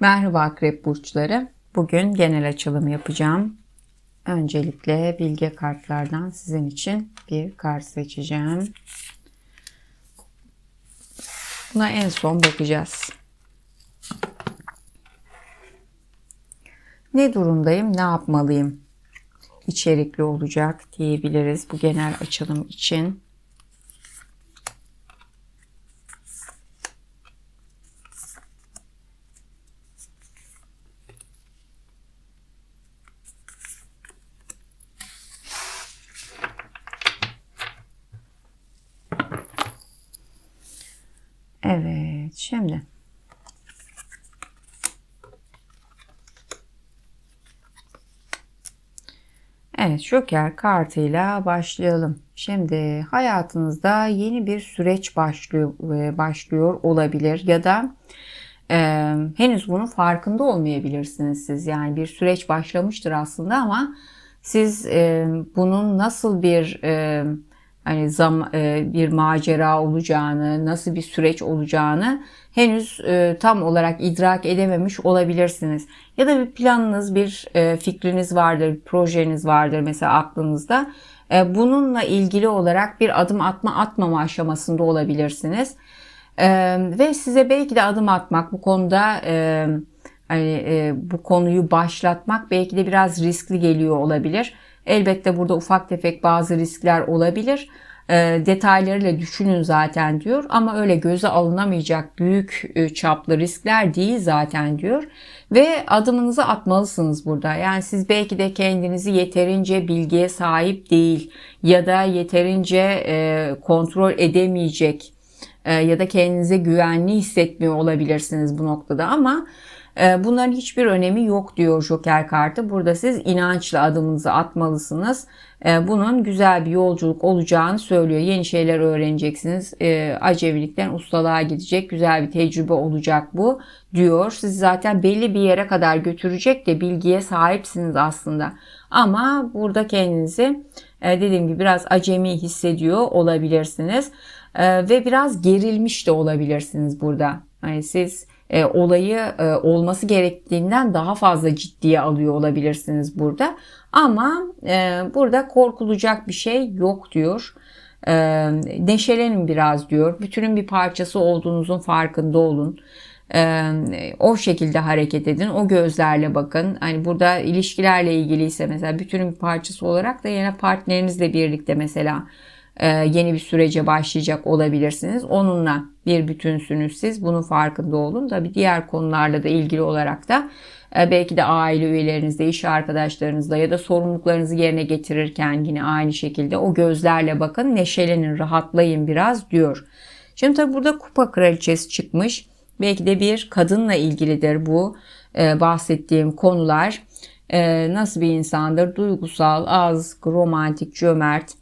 Merhaba Akrep Burçları. Bugün genel açılım yapacağım. Öncelikle bilge kartlardan sizin için bir kart seçeceğim. Buna en son bakacağız. Ne durumdayım, ne yapmalıyım? İçerikli olacak diyebiliriz bu genel açılım için. Evet, şimdi Evet, Joker kartıyla başlayalım. Şimdi hayatınızda yeni bir süreç başlıyor e, başlıyor olabilir ya da e, henüz bunun farkında olmayabilirsiniz siz. Yani bir süreç başlamıştır aslında ama siz e, bunun nasıl bir e, hani zam, e, bir macera olacağını, nasıl bir süreç olacağını henüz e, tam olarak idrak edememiş olabilirsiniz. Ya da bir planınız, bir e, fikriniz vardır, bir projeniz vardır mesela aklınızda. E, bununla ilgili olarak bir adım atma atmama aşamasında olabilirsiniz. E, ve size belki de adım atmak bu konuda e, hani e, bu konuyu başlatmak belki de biraz riskli geliyor olabilir. Elbette burada ufak tefek bazı riskler olabilir. E, detaylarıyla düşünün zaten diyor ama öyle göze alınamayacak büyük e, çaplı riskler değil zaten diyor. Ve adımınızı atmalısınız burada. Yani siz belki de kendinizi yeterince bilgiye sahip değil ya da yeterince e, kontrol edemeyecek e, ya da kendinize güvenli hissetmiyor olabilirsiniz bu noktada ama bunların hiçbir önemi yok diyor Joker kartı. Burada siz inançla adımınızı atmalısınız. Ee, bunun güzel bir yolculuk olacağını söylüyor. Yeni şeyler öğreneceksiniz. Ee, Acevilikten ustalığa gidecek güzel bir tecrübe olacak bu diyor. Siz zaten belli bir yere kadar götürecek de bilgiye sahipsiniz aslında. Ama burada kendinizi e, dediğim gibi biraz acemi hissediyor olabilirsiniz. Ve biraz gerilmiş de olabilirsiniz burada. Hani siz e, olayı e, olması gerektiğinden daha fazla ciddiye alıyor olabilirsiniz burada. Ama e, burada korkulacak bir şey yok diyor. E, neşelenin biraz diyor. Bütünün bir parçası olduğunuzun farkında olun. Ee, o şekilde hareket edin. O gözlerle bakın. Hani burada ilişkilerle ilgiliyse mesela bütünün bir parçası olarak da yine partnerinizle birlikte mesela e, yeni bir sürece başlayacak olabilirsiniz. Onunla bir bütünsünüz siz. Bunun farkında olun. Tabi diğer konularla da ilgili olarak da e, belki de aile üyelerinizle, iş arkadaşlarınızla ya da sorumluluklarınızı yerine getirirken yine aynı şekilde o gözlerle bakın. Neşelenin, rahatlayın biraz diyor. Şimdi tabi burada kupa kraliçesi çıkmış. Belki de bir kadınla ilgilidir bu e, bahsettiğim konular. Nasıl bir insandır? Duygusal, az, romantik, cömert,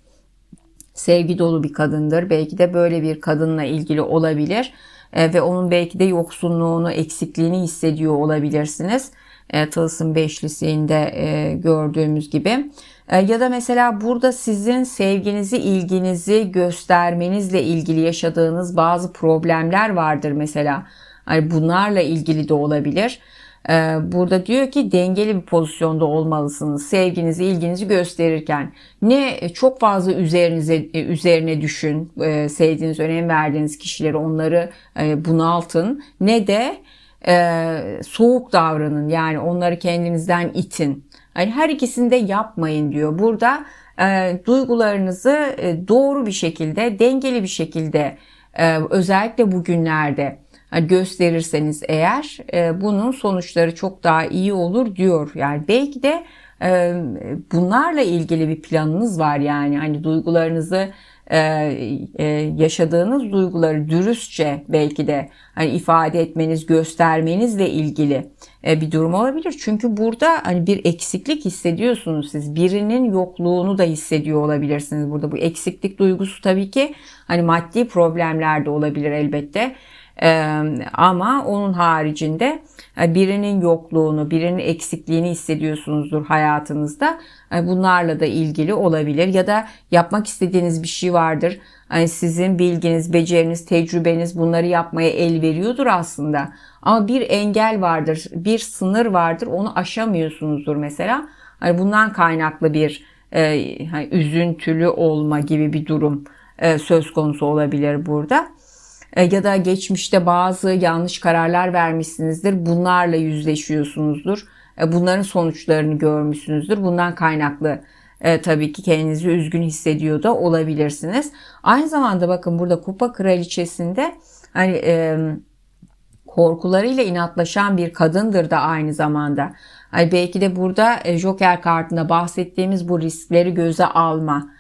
sevgi dolu bir kadındır. Belki de böyle bir kadınla ilgili olabilir e, ve onun belki de yoksunluğunu, eksikliğini hissediyor olabilirsiniz. E, Tılsım beşlisinde e, gördüğümüz gibi. Ya da mesela burada sizin sevginizi, ilginizi göstermenizle ilgili yaşadığınız bazı problemler vardır mesela. Hani bunlarla ilgili de olabilir. Ee, burada diyor ki dengeli bir pozisyonda olmalısınız. Sevginizi, ilginizi gösterirken. Ne çok fazla üzerinize e, üzerine düşün. E, sevdiğiniz, önem verdiğiniz kişileri onları e, bunaltın. Ne de soğuk davranın. Yani onları kendinizden itin. Yani her ikisini de yapmayın diyor. Burada duygularınızı doğru bir şekilde, dengeli bir şekilde özellikle bugünlerde gösterirseniz eğer e, bunun sonuçları çok daha iyi olur diyor. Yani belki de e, bunlarla ilgili bir planınız var yani hani duygularınızı e, yaşadığınız duyguları dürüstçe belki de hani ifade etmeniz, göstermenizle ilgili bir durum olabilir. Çünkü burada hani bir eksiklik hissediyorsunuz siz. Birinin yokluğunu da hissediyor olabilirsiniz burada. Bu eksiklik duygusu tabii ki hani maddi problemler de olabilir elbette. Ee, ama onun haricinde e, birinin yokluğunu, birinin eksikliğini hissediyorsunuzdur hayatınızda. E, Bunlarla da ilgili olabilir ya da yapmak istediğiniz bir şey vardır. Hani sizin bilginiz, beceriniz, tecrübeniz bunları yapmaya el veriyordur aslında. Ama bir engel vardır, bir sınır vardır. Onu aşamıyorsunuzdur mesela. Hani bundan kaynaklı bir e, hani üzüntülü olma gibi bir durum e, söz konusu olabilir burada. E, ya da geçmişte bazı yanlış kararlar vermişsinizdir. Bunlarla yüzleşiyorsunuzdur. E, bunların sonuçlarını görmüşsünüzdür. Bundan kaynaklı e, tabii ki kendinizi üzgün hissediyor da olabilirsiniz. Aynı zamanda bakın burada kupa kraliçesinde hani korkularıyla inatlaşan bir kadındır da aynı zamanda. Hani belki de burada e, Joker kartında bahsettiğimiz bu riskleri göze alma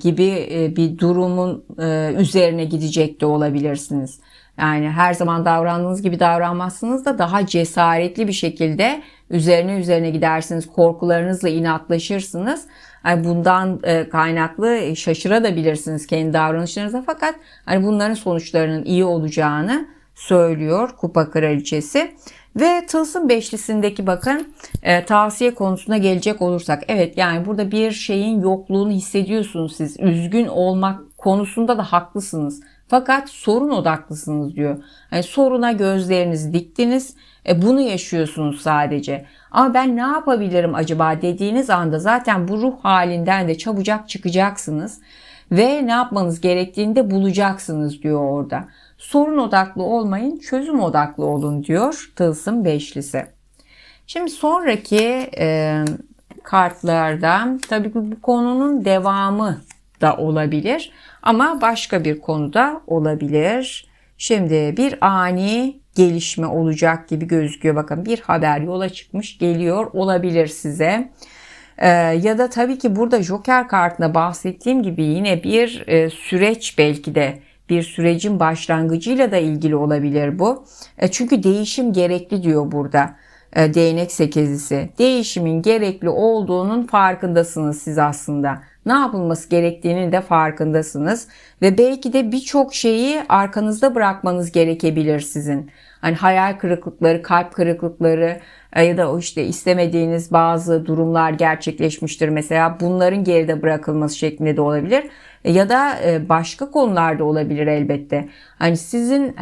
gibi e, bir durumun e, üzerine gidecek de olabilirsiniz. Yani her zaman davrandığınız gibi davranmazsınız da daha cesaretli bir şekilde üzerine üzerine gidersiniz. Korkularınızla inatlaşırsınız. Bundan e, kaynaklı şaşırabilirsiniz kendi davranışlarınıza fakat hani bunların sonuçlarının iyi olacağını söylüyor Kupa Kraliçesi. Ve Tılsım Beşlisi'ndeki bakın e, tavsiye konusuna gelecek olursak. Evet yani burada bir şeyin yokluğunu hissediyorsunuz siz. Üzgün olmak konusunda da haklısınız. Fakat sorun odaklısınız diyor. Yani soruna gözlerinizi diktiniz. E, bunu yaşıyorsunuz sadece. Ama ben ne yapabilirim acaba dediğiniz anda zaten bu ruh halinden de çabucak çıkacaksınız. Ve ne yapmanız gerektiğini de bulacaksınız diyor orada. Sorun odaklı olmayın, çözüm odaklı olun diyor Tılsım Beşlisi. Şimdi sonraki e, kartlarda tabii ki bu konunun devamı da olabilir ama başka bir konuda olabilir. Şimdi bir ani gelişme olacak gibi gözüküyor. Bakın bir haber yola çıkmış geliyor olabilir size. Ee, ya da tabii ki burada Joker kartında bahsettiğim gibi yine bir e, süreç belki de bir sürecin başlangıcıyla da ilgili olabilir bu. E, çünkü değişim gerekli diyor burada. E, değnek sekizisi. Değişimin gerekli olduğunun farkındasınız siz aslında. Ne yapılması gerektiğinin de farkındasınız ve belki de birçok şeyi arkanızda bırakmanız gerekebilir sizin. Hani hayal kırıklıkları, kalp kırıklıkları e, ya da o işte istemediğiniz bazı durumlar gerçekleşmiştir mesela. Bunların geride bırakılması şeklinde de olabilir. E, ya da e, başka konularda olabilir elbette. Hani sizin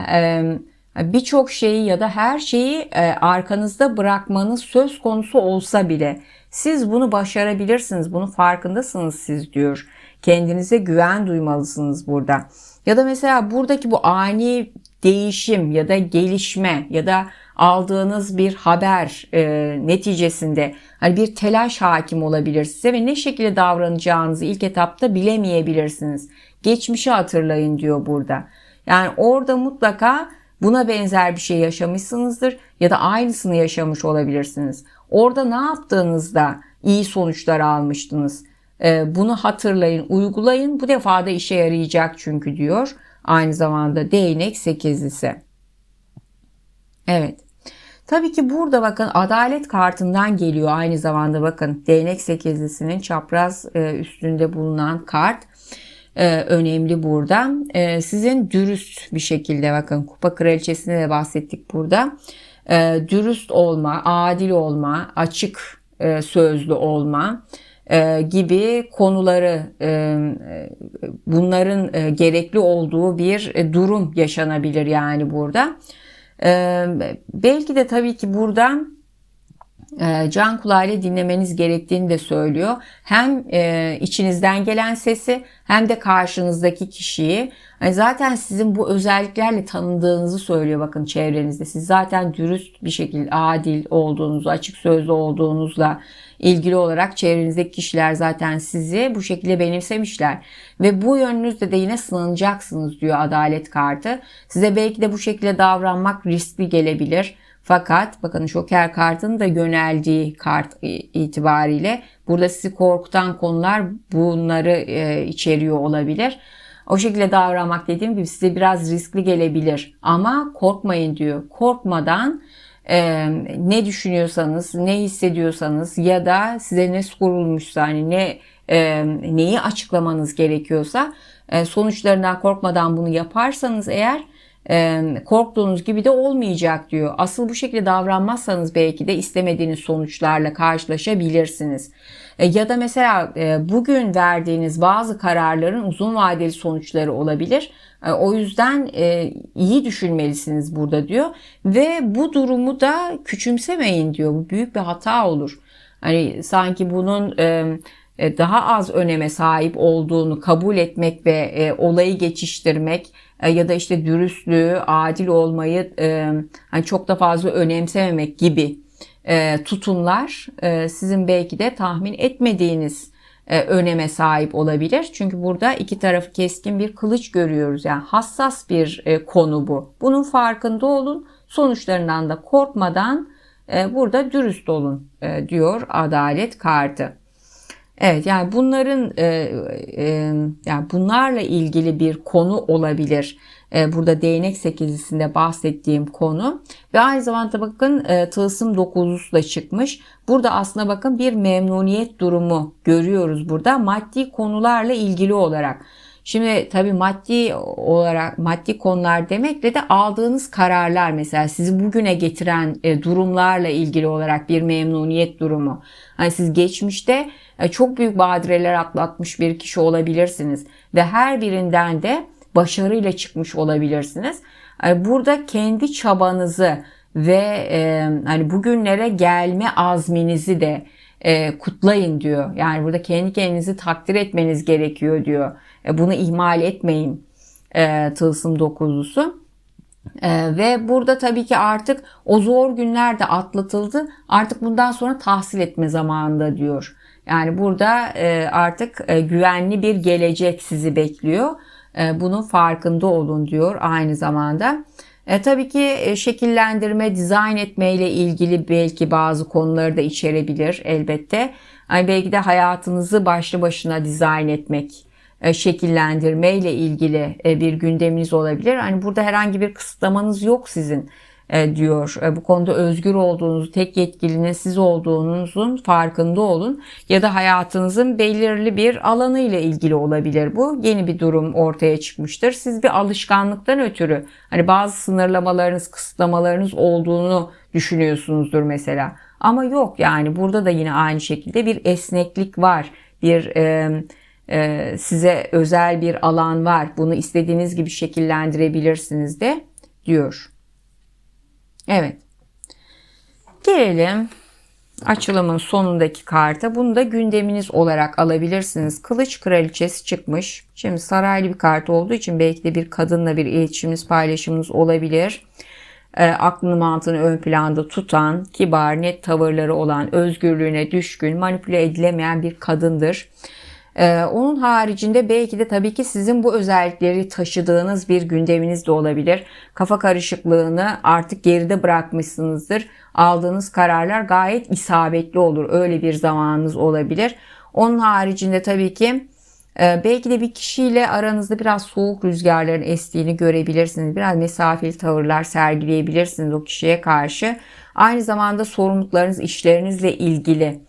birçok şeyi ya da her şeyi arkanızda bırakmanız söz konusu olsa bile siz bunu başarabilirsiniz. Bunu farkındasınız siz diyor. Kendinize güven duymalısınız burada. Ya da mesela buradaki bu ani değişim ya da gelişme ya da aldığınız bir haber e, neticesinde hani bir telaş hakim olabilir size ve ne şekilde davranacağınızı ilk etapta bilemeyebilirsiniz. Geçmişi hatırlayın diyor burada. Yani orada mutlaka buna benzer bir şey yaşamışsınızdır ya da aynısını yaşamış olabilirsiniz. Orada ne yaptığınızda iyi sonuçlar almıştınız. E, bunu hatırlayın, uygulayın. Bu defa da işe yarayacak çünkü diyor. Aynı zamanda değnek sekizlisi. Evet. Tabii ki burada bakın adalet kartından geliyor aynı zamanda bakın değnek sekizlisinin çapraz e, üstünde bulunan kart e, önemli burada. E, sizin dürüst bir şekilde bakın kupa kraliçesine de bahsettik burada. Dürüst olma, adil olma, açık sözlü olma gibi konuları bunların gerekli olduğu bir durum yaşanabilir yani burada. Belki de tabii ki buradan can kulağıyla dinlemeniz gerektiğini de söylüyor. Hem e, içinizden gelen sesi hem de karşınızdaki kişiyi. Yani zaten sizin bu özelliklerle tanındığınızı söylüyor bakın çevrenizde. Siz zaten dürüst bir şekilde adil olduğunuzu, açık sözlü olduğunuzla ilgili olarak çevrenizdeki kişiler zaten sizi bu şekilde benimsemişler. Ve bu yönünüzde de yine sınanacaksınız diyor adalet kartı. Size belki de bu şekilde davranmak riskli gelebilir. Fakat bakın Joker kartının da yöneldiği kart itibariyle burada sizi korkutan konular bunları e, içeriyor olabilir. O şekilde davranmak dediğim gibi size biraz riskli gelebilir. Ama korkmayın diyor. Korkmadan e, ne düşünüyorsanız, ne hissediyorsanız ya da size ne sorulmuşsa hani ne e, neyi açıklamanız gerekiyorsa e, sonuçlarından korkmadan bunu yaparsanız eğer korktuğunuz gibi de olmayacak diyor. Asıl bu şekilde davranmazsanız belki de istemediğiniz sonuçlarla karşılaşabilirsiniz. Ya da mesela bugün verdiğiniz bazı kararların uzun vadeli sonuçları olabilir. O yüzden iyi düşünmelisiniz burada diyor ve bu durumu da küçümsemeyin diyor. Bu büyük bir hata olur. Hani sanki bunun daha az öneme sahip olduğunu kabul etmek ve olayı geçiştirmek ya da işte dürüstlüğü, adil olmayı e, hani çok da fazla önemsememek gibi e, tutumlar e, sizin belki de tahmin etmediğiniz e, öneme sahip olabilir. Çünkü burada iki tarafı keskin bir kılıç görüyoruz. Yani hassas bir e, konu bu. Bunun farkında olun. Sonuçlarından da korkmadan e, burada dürüst olun e, diyor adalet kartı. Evet yani bunların e, e, yani bunlarla ilgili bir konu olabilir. E, burada değnek sekizisinde bahsettiğim konu ve aynı zamanda bakın tılsım dokuzusu da çıkmış. Burada aslında bakın bir memnuniyet durumu görüyoruz burada maddi konularla ilgili olarak. Şimdi tabii maddi olarak maddi konular demekle de aldığınız kararlar mesela sizi bugüne getiren durumlarla ilgili olarak bir memnuniyet durumu. Hani siz geçmişte çok büyük badireler atlatmış bir kişi olabilirsiniz ve her birinden de başarıyla çıkmış olabilirsiniz. E, burada kendi çabanızı ve e, hani bugünlere gelme azminizi de e, kutlayın diyor. Yani burada kendi kendinizi takdir etmeniz gerekiyor diyor. E, bunu ihmal etmeyin e, tılsım dokuzusu. Ee, ve burada tabii ki artık o zor günler de atlatıldı. Artık bundan sonra tahsil etme zamanında diyor. Yani burada e, artık e, güvenli bir gelecek sizi bekliyor. E, bunun farkında olun diyor aynı zamanda. E, tabii ki şekillendirme, dizayn etme ile ilgili belki bazı konuları da içerebilir elbette. Yani belki de hayatınızı başlı başına dizayn etmek, e, şekillendirme ile ilgili bir gündeminiz olabilir. Hani burada herhangi bir kısıtlamanız yok sizin diyor. Bu konuda özgür olduğunuzu, tek yetkilinin siz olduğunuzun farkında olun. Ya da hayatınızın belirli bir alanı ile ilgili olabilir bu. Yeni bir durum ortaya çıkmıştır. Siz bir alışkanlıktan ötürü hani bazı sınırlamalarınız, kısıtlamalarınız olduğunu düşünüyorsunuzdur mesela. Ama yok yani burada da yine aynı şekilde bir esneklik var. Bir e, e, size özel bir alan var. Bunu istediğiniz gibi şekillendirebilirsiniz de diyor. Evet. Gelelim açılımın sonundaki karta. Bunu da gündeminiz olarak alabilirsiniz. Kılıç kraliçesi çıkmış. Şimdi saraylı bir kart olduğu için belki de bir kadınla bir iletişiminiz, paylaşımınız olabilir. E, aklını mantığını ön planda tutan, kibar, net tavırları olan, özgürlüğüne düşkün, manipüle edilemeyen bir kadındır. Ee, onun haricinde belki de tabii ki sizin bu özellikleri taşıdığınız bir gündeminiz de olabilir. Kafa karışıklığını artık geride bırakmışsınızdır. Aldığınız kararlar gayet isabetli olur. Öyle bir zamanınız olabilir. Onun haricinde tabii ki e, belki de bir kişiyle aranızda biraz soğuk rüzgarların estiğini görebilirsiniz. Biraz mesafeli tavırlar sergileyebilirsiniz o kişiye karşı. Aynı zamanda sorumluluklarınız işlerinizle ilgili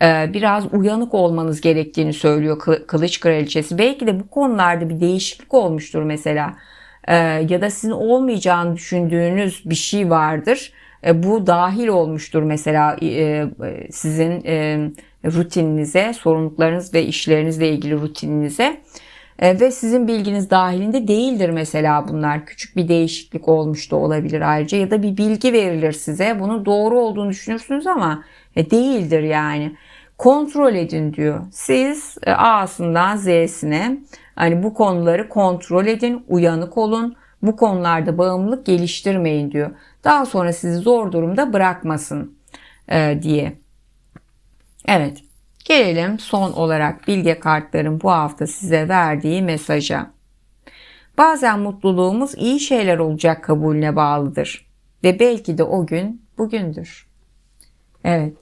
biraz uyanık olmanız gerektiğini söylüyor Kılıç Kraliçesi. Belki de bu konularda bir değişiklik olmuştur mesela. E, ya da sizin olmayacağını düşündüğünüz bir şey vardır. E, bu dahil olmuştur mesela sizin rutininize, sorumluluklarınız ve işlerinizle ilgili rutininize. Ve sizin bilginiz dahilinde değildir mesela bunlar. Küçük bir değişiklik olmuş da olabilir ayrıca ya da bir bilgi verilir size. Bunun doğru olduğunu düşünürsünüz ama değildir yani kontrol edin diyor. Siz e, A'sından Z'sine hani bu konuları kontrol edin, uyanık olun. Bu konularda bağımlılık geliştirmeyin diyor. Daha sonra sizi zor durumda bırakmasın e, diye. Evet. Gelelim son olarak bilge kartların bu hafta size verdiği mesaja. Bazen mutluluğumuz iyi şeyler olacak kabulüne bağlıdır. Ve belki de o gün bugündür. Evet.